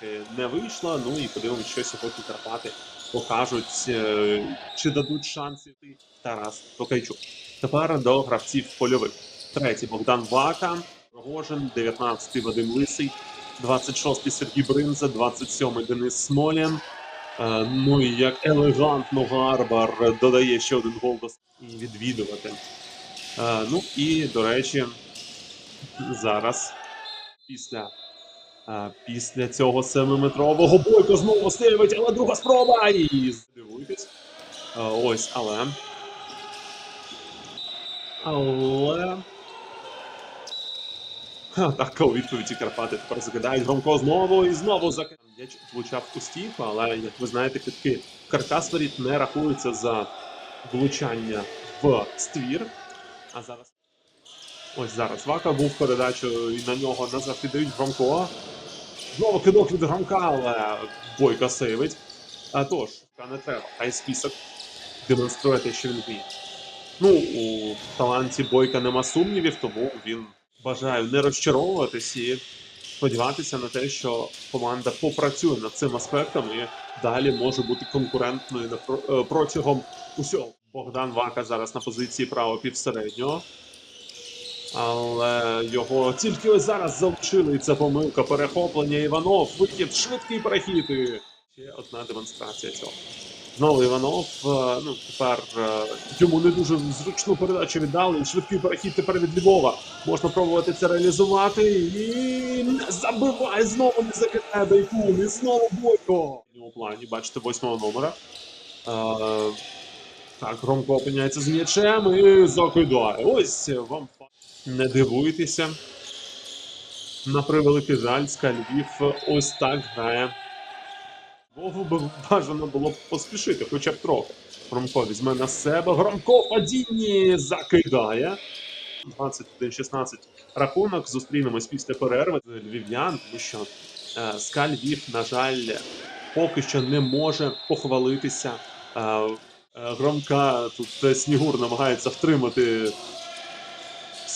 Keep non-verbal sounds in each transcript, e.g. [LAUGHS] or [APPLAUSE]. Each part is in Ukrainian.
таки не вийшло. Ну і подивимось, що сьогодні Карпати покажуть, е, чи дадуть шанси Тарас Токайчук. Тепер до гравців польових. Третій Богдан Вака, Рогожин, 19-й Вадим Лисий, 26-й Сергій Бринза, 27-й Денис Смолян. Е, Ну і як елегантно Гарбар додає ще один гол до відвідувати. Е, Ну і, до речі, зараз після, е, після цього семиметрового бойко знову ставить, але друга спроба! І здивуйтесь. Ось, але. Але. Атака у відповіді Карпати тепер закидають Громко знову і знову закидають. М'яч влучав у стійку, але, як ви знаєте, китки каркас воріт не рахуються за влучання в ствір. А зараз. Ось зараз Вака був передачу і на нього назад піддають Громко. Знову кидок від Громка, але Бойко сейвить. А тож, не треба. Хай список демонструє те, що він вміє. Ну, у таланті Бойка нема сумнівів, тому він бажає не розчаровуватись і сподіватися на те, що команда попрацює над цим аспектом і далі може бути конкурентною е, протягом усього. Богдан Вака зараз на позиції правого півсереднього. Але його тільки ось зараз залучили, і це помилка перехоплення Іванов. Вихід, швидкий перехід. І ще одна демонстрація цього. Знову Іванов. е, Ну, тепер е, йому не дуже зручну передачу віддали. Швидкий перехід тепер від Львова. Можна пробувати це реалізувати. І забиває знову не закидає Байкун. І знову Бойко. У плані, бачите, восьмого номера. Е, так, Громко опиняється з м'ячем і закидає. Ось вам. Не дивуйтеся. На превеликий жаль, Львів ось так грає. Вову би бажано було б поспішити, хоча б трохи. Громко візьме на себе. Громко падінні закидає. 21-16 рахунок. Зустрінемось після перерви з львів'ян, тому що е, СКА на жаль, поки що не може похвалитися. Е, е, Громка тут е, Снігур намагається втримати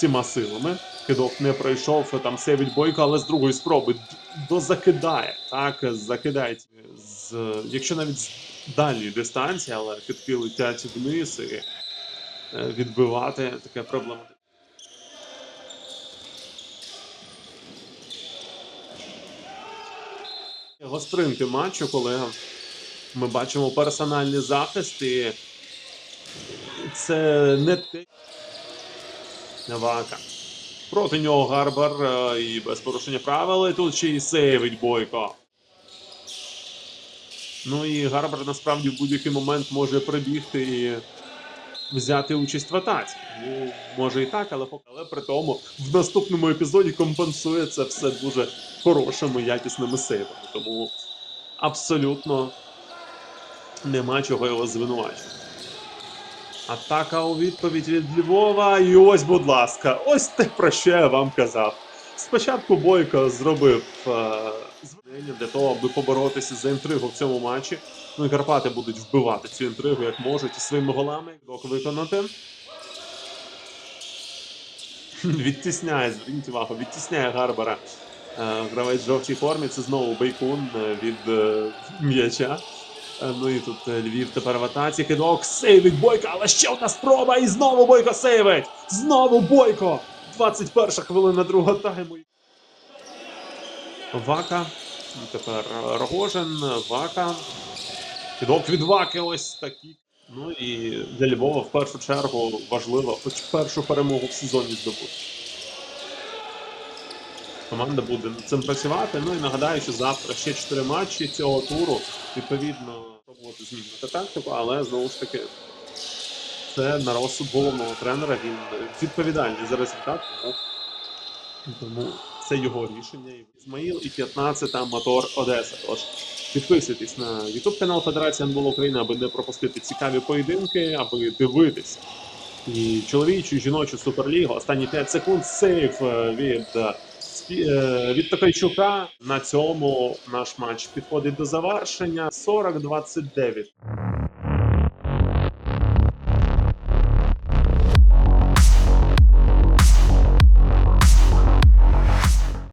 всіма силами. Кидок не пройшов, там сейвить бойко, але з другої спроби дозакидає. Так, закидає. З, якщо навіть з дальньої дистанції, але китки летять вниз і е, відбивати таке проблема. Гостринки матчу, коли ми бачимо персональний захист, і це не те. Вака. Проти нього Гарбар е, і без порушення правил. І тут ще й сейвить Бойко. Ну і Гарбар насправді в будь-який момент може прибігти і взяти участь в атаці. Ну, може і так, але, але при тому в наступному епізоді компенсує це все дуже хорошими, якісними сейвами. Тому абсолютно нема чого його звинувачувати. Атака у відповідь від Львова. І ось, будь ласка, ось те, про що я вам казав. Спочатку Бойко зробив е, звернення для того, аби поборотися за інтригу в цьому матчі. Ну і Карпати будуть вбивати цю інтригу як можуть і своїми голами док виконати. [LAUGHS] Відтісняє, зверніть увагу, відтісняє Гарбара. Е, гравець в жовтій формі. Це знову Бейкун е, від м'яча. Е, Ну і тут е, Львів тепер в атаці. Кидок сейвить Бойко, але ще одна спроба, і знову Бойко сейвить! Знову Бойко! 21 хвилина другого тайму. Вака. Тепер е, Рогожин, Вака. Кидок від Ваки ось такий. Ну і для Львова в першу чергу важливо хоч першу перемогу в сезоні здобути. Команда буде над цим працювати. Ну і нагадаю, що завтра ще 4 матчі цього туру. Відповідно, пробувати змінювати тактику, але знову ж таки, це на розсуд головного тренера. Він відповідальний за результат. Тому, це його рішення. Ізмаїл і 15 та мотор Одеса. Тож підписуйтесь на YouTube канал Федерації Анбол України, аби не пропустити цікаві поєдинки, аби дивитися. І чоловічу, і жіночу суперлігу. Останні 5 секунд сейф від, від Токайчука. На цьому наш матч підходить до завершення. 40-29.